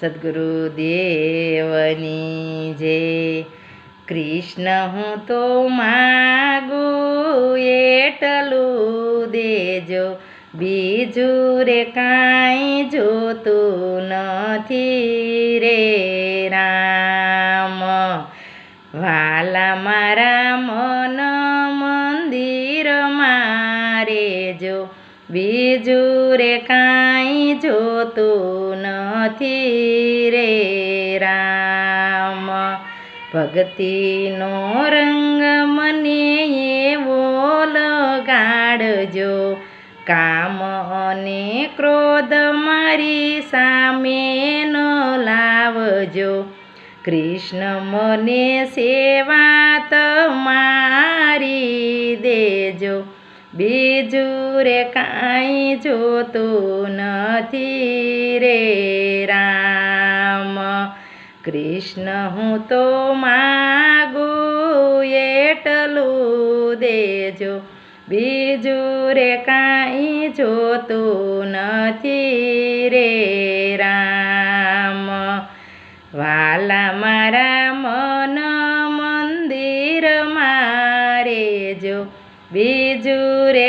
સદગુરુદેવની જે કૃષ્ણ હું તો માગું એટલું દેજો. બીજું રે કાંઈ જોતું નથી રે. બીજું રે કાંઈ જોતું નથી રે રામ. ભક્તિનો રંગ મને એવો લગાડજો. કામ અને ક્રોધ મારી સામે ન લાવજો. કૃષ્ણ મને સેવા તમારી દેજો. બીજું રે કાંઈ જોતું નથી રે રામ. કૃષ્ણ હું તો માગું એટલું દેજો. બીજું રે કાંઈ જોતું નથી રે રામ. વાલા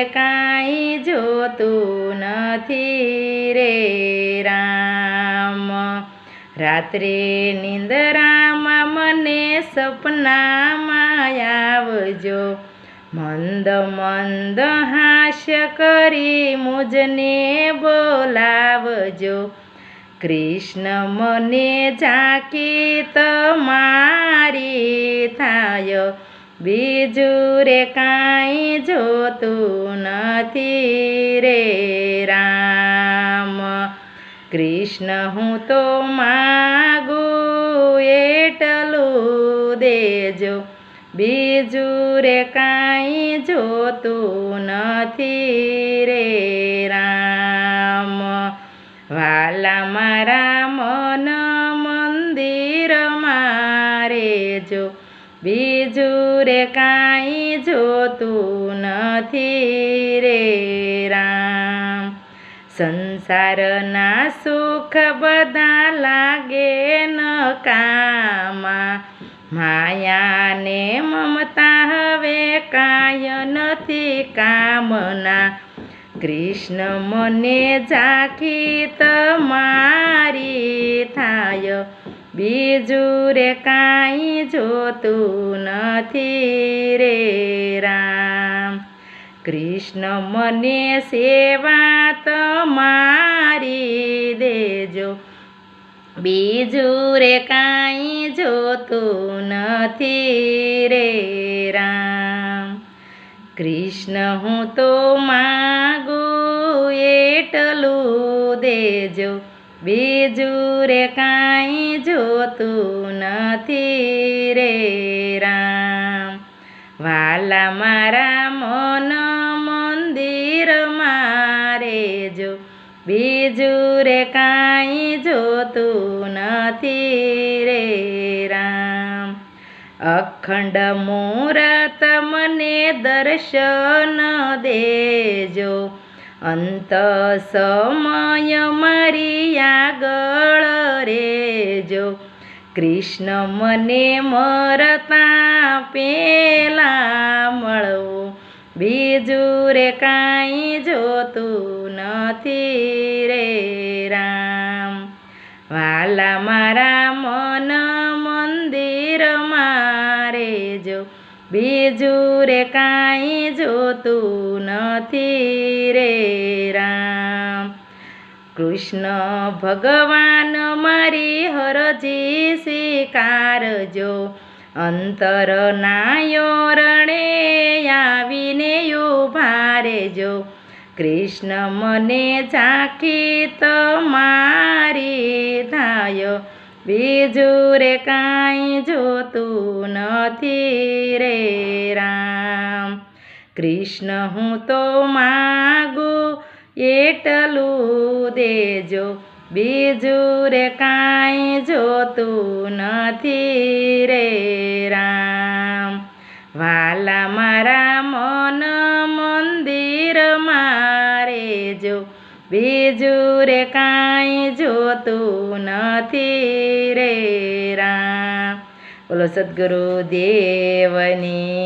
કાંઈ જોતું નથી રે રામ. રાત્રે નિંદરામાં મને સપનામાં આવજો. મંદ મંદ હાસ્ય કરી મુજને બોલાવજો. કૃષ્ણ મને ઝાંકી તમારી થાય. બીજું રે કાંઈ જોતું નથી રે રામ કૃષ્ણ હું તો માગું એટલું દેજો બીજું રે કાંઈ જોતું નથી રે રામ વાલા મારા મન મંદિર મારે બીજું રે કાંઈ જોતું નથી સંસારના સુખ બધા લાગે ન કામા. માયાને મમતા હવે કાય નથી કામના. કૃષ્ણ મને ઝાંખી તમારી થાય. બીજું રે કાંઈ જોતું નથી રે. કૃષ્ણ મને સેવા તમારી દેજો. બીજું રે કાંઈ જોતું નથી રે રામ. કૃષ્ણ હું તો માગું એટલું દેજો. બીજું રે કાંઈ જોતું નથી રે રામ. વાલા મારા મન બીજું રે કાંઈ જોતું નથી રે રામ. અખંડ મૂરત મને દર્શન દેજો. અંત સમય મારી આગળ રેજો. કૃષ્ણ મને મરતા પેલા મળવું. બીજું રે કાંઈ જોતું નથી વાલા મારા મન મંદિર મારે જો બીજું રે કાંઈ જોતું નથી રે રામ. કૃષ્ણ ભગવાન મારી હરજી સ્વીકારજો. અંતર નાયો આવીને ઊભા રહેજો કૃષ્ણ મને ઝાંખી તમારી બીજું રે કાંઈ જોતું નથી રે રામ. કૃષ્ણ હું તો માગું એટલું દેજો. બીજું રે કાંઈ જોતું નથી રે રામ. વાલા મારા બીજું રે કાંઈ જોતું નથી રે રામ. બોલો સદગુરુ દેવની